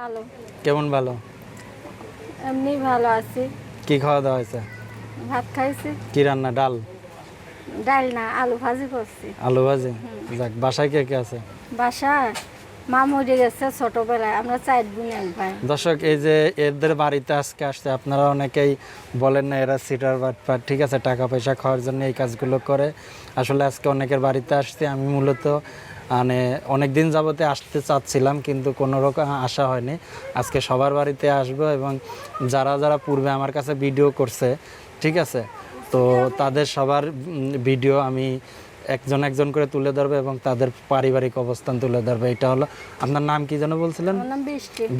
ভালো। কেমন ভালো? এমনি ভালো আছি। কি খাওয়া দাওয়া হয়েছে? ভাত খাইছি। কি রান্না ডাল? ডাল না আলু ভাজি করছি। আলু ভাজি? যাক বাসায় কে কে আছে? বাসায় মা মরে গেছে ছোটবেলায় আমরা চার বোন এক ভাই। দর্শক এই যে এদের বাড়িতে আজকে আসছে আপনারা অনেকেই বলেন না এরা সিটার বাটপার ঠিক আছে টাকা পয়সা খাওয়ার জন্য এই কাজগুলো করে। আসলে আজকে অনেকের বাড়িতে আসছে আমি মূলত মানে অনেক দিন যাবতে আসতে চাচ্ছিলাম কিন্তু কোনো রকম আসা হয়নি। আজকে সবার বাড়িতে আসব এবং যারা যারা পূর্বে আমার কাছে ভিডিও করছে ঠিক আছে? তো তাদের সবার ভিডিও আমি একজন একজন করে তুলে ধরবো এবং তাদের পারিবারিক অবস্থান তুলে ধরবো। এটা হলো আপনার নাম কি যেন বলছিলেন?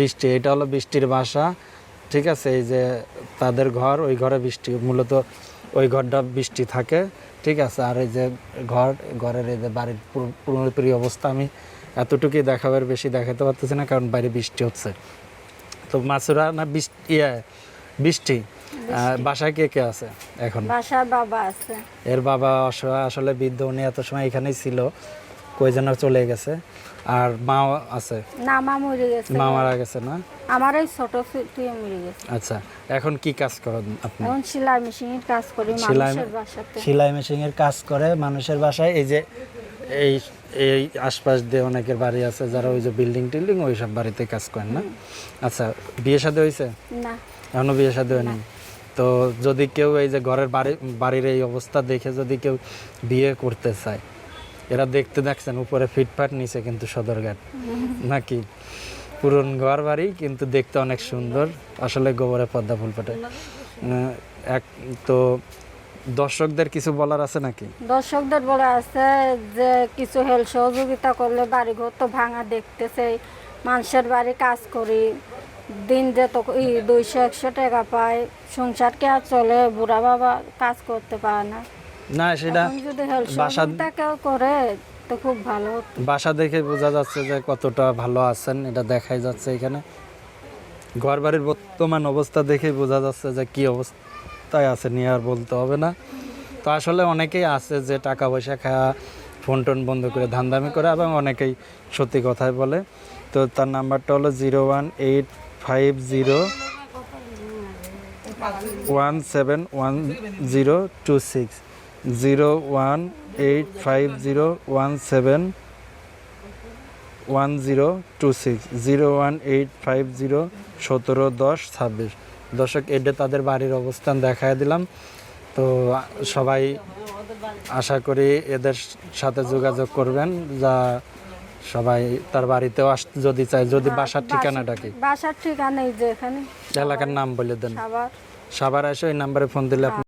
বৃষ্টি এটা হলো বৃষ্টির বাসা ঠিক আছে? এই যে তাদের ঘর ওই ঘরে বৃষ্টি মূলত ওই ঘরটা বৃষ্টি থাকে ঠিক আছে? আর এই যে ঘর ঘরের এই যে বাড়ির পুরোপুরি অবস্থা আমি এতটুকুই দেখাবার বেশি দেখাতে পারতেছি না কারণ বাইরে বৃষ্টি হচ্ছে। তো মাছুরা না বৃষ্টি ইয়ে বৃষ্টি? আহ, বাসায় কে কে আছে এখন? বাসায় বাবা আছে। এর বাবা আসলে বৃদ্ধ উনি এত সময় এখানেই ছিল। যেন চলে গেছে। আর মা আছে? না মা মরে গেছে। মা মারা গেছে না? আমার এই ছোট তুই মরে গেছে। আচ্ছা এখন কি কাজ করেন আপনি? এখন সেলাই মেশিনের কাজ করি মানুষের বাসাতে। সেলাই মেশিন এর কাজ করে মানুষের বাসায়। এই যে এই এই আশপাশ দিয়ে অনেকের বাড়ি আছে যারা ওই যে বিল্ডিং টিল্ডিং ওই সব বাড়িতে কাজ করেন না? আচ্ছা বিয়ে শাদী হয়েছে? না। এখনও বিয়ে শাদী হয়নি? তো যদি কেউ এই যে ঘরের বাড়ি বাড়ির এই অবস্থা দেখে যদি কেউ বিয়ে করতে চায় এরা দেখতে দেখছেন, উপরে ফিটফাট নিচে কিন্তু সদরঘাট নাকি? পুরন ঘর বাড়ি, কিন্তু দেখতে অনেক সুন্দর। আসলে গোবরে পদ্মা ফুল ফোটে। এক তো দর্শকদের কিছু বলার আছে নাকি? দর্শকদের বলা আছে যে, কিছু হেল্প সহযোগিতা করলে বাড়ি ঘর তো ভাঙা দেখতেছে। মানুষের বাড়ি কাজ করি, দিন যে তো দুইশো, একশো টাকা পায়। সংসার কে আর চলে, বুড়া বাবা কাজ করতে পারে না। না সেটা বাসা- কেউ করে তো খুব ভালো বাসা দেখে বোঝা যাচ্ছে যে কতটা ভালো আছেন এটা দেখাই যাচ্ছে এখানে। ঘর বাড়ির বর্তমান অবস্থা দেখে বোঝা যাচ্ছে যে কি অবস্থায় আছে নিয়ে আর বলতে হবে না। তো আসলে অনেকেই আছে যে টাকা পয়সা খাওয়া ফোন টোন বন্ধ করে ধান্দামি করে এবং অনেকেই সত্যি কথাই বলে। তো তার নাম্বারটা হলো zero one eight five zero one seven one zero two six. Zero one eight five zero one seven one zero two six zero one eight five zero সতেরো দশ ছাব্বিশ দর্শক এটা তাদের বাড়ির অবস্থান দেখায় দিলাম। তো সবাই আশা করি এদের সাথে যোগাযোগ করবেন যা সবাই তার বাড়িতেও আস যদি চায় যদি বাসার ঠিকানাটা কি? বাসার ঠিকানা এই যে এখানে। এলাকার নাম বলে দেন। সবার এসে ওই নাম্বারে ফোন দিলে আপনি